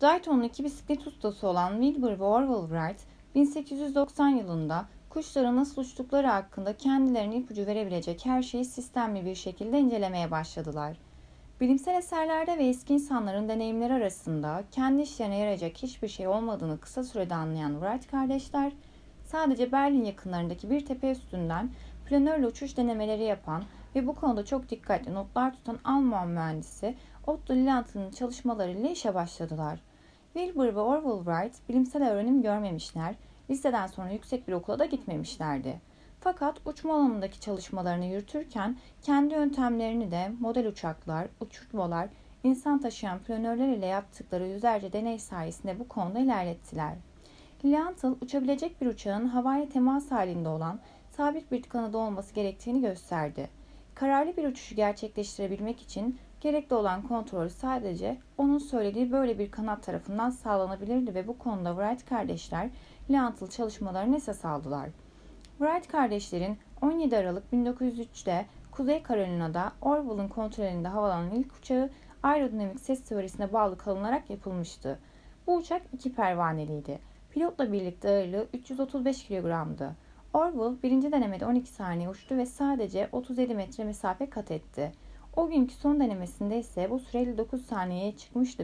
Dayton'un iki bisiklet ustası olan Wilbur ve Orville Wright, 1890 yılında kuşların nasıl uçtukları hakkında kendilerine ipucu verebilecek her şeyi sistemli bir şekilde incelemeye başladılar. Bilimsel eserlerde ve eski insanların deneyimleri arasında kendi işlerine yarayacak hiçbir şey olmadığını kısa sürede anlayan Wright kardeşler, sadece Berlin yakınlarındaki bir tepe üstünden planörle uçuş denemeleri yapan ve bu konuda çok dikkatli notlar tutan Alman mühendisi Otto Lilienthal'ın çalışmalarıyla işe başladılar. Wilbur ve Orville Wright bilimsel öğrenim görmemişler, liseden sonra yüksek bir okula da gitmemişlerdi. Fakat uçma alanındaki çalışmalarını yürütürken kendi yöntemlerini de model uçaklar, uçurtmalar, insan taşıyan planörler ile yaptıkları yüzlerce deney sayesinde bu konuda ilerlettiler. Lilienthal uçabilecek bir uçağın havaya temas halinde olan sabit bir kanadı olması gerektiğini gösterdi. Kararlı bir uçuşu gerçekleştirebilmek için gerekli olan kontrol sadece onun söylediği böyle bir kanat tarafından sağlanabilirdi ve bu konuda Wright kardeşler Lilienthal çalışmalarını esas aldılar. Wright kardeşlerin 17 Aralık 1903'te Kuzey Carolina'da Orville'ın kontrolünde havalanan ilk uçağı aerodinamik ses teorisine bağlı kalınarak yapılmıştı. Bu uçak iki pervaneliydi. Pilotla birlikte ağırlığı 335 kilogramdı. Orville birinci denemede 12 saniye uçtu ve sadece 37 metre mesafe kat etti. O günkü son denemesinde ise bu süre 59 saniyeye çıkmıştı